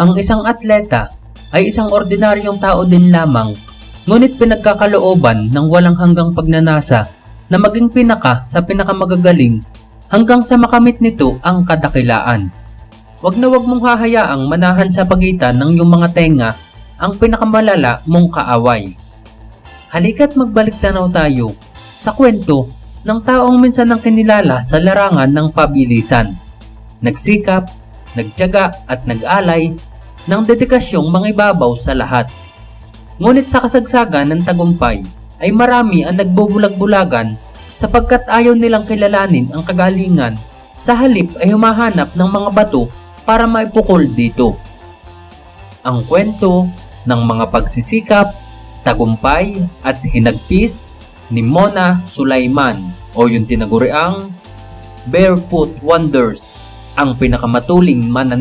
Ang isang atleta ay isang ordinaryong tao din lamang, ngunit pinagkakalooban ng walang hanggang pagnanasa na maging pinaka sa pinakamagagaling hanggang sa makamit nito ang kadakilaan. Huwag na huwag mong hahayaang manahan sa pagitan ng iyong mga tenga ang pinakamalala mong kaaway. Halika't magbalik tanaw tayo sa kwento ng taong minsan ang kinilala sa larangan ng pabilisan. Nagsikap, nagtyaga at nag-alay ng dedikasyong mangibabaw sa lahat. Ngunit sa kasagsagan ng tagumpay ay marami ang nagbubulag-bulagan sapagkat ayaw nilang kilalanin ang kagalingan sa halip ay humahanap ng mga bato para maipukol dito. Ang kwento ng mga pagsisikap, tagumpay at hinagpis ni Mona Sulaiman o yung tinaguriang Barefoot Wonders, ang pinakamatuling mananak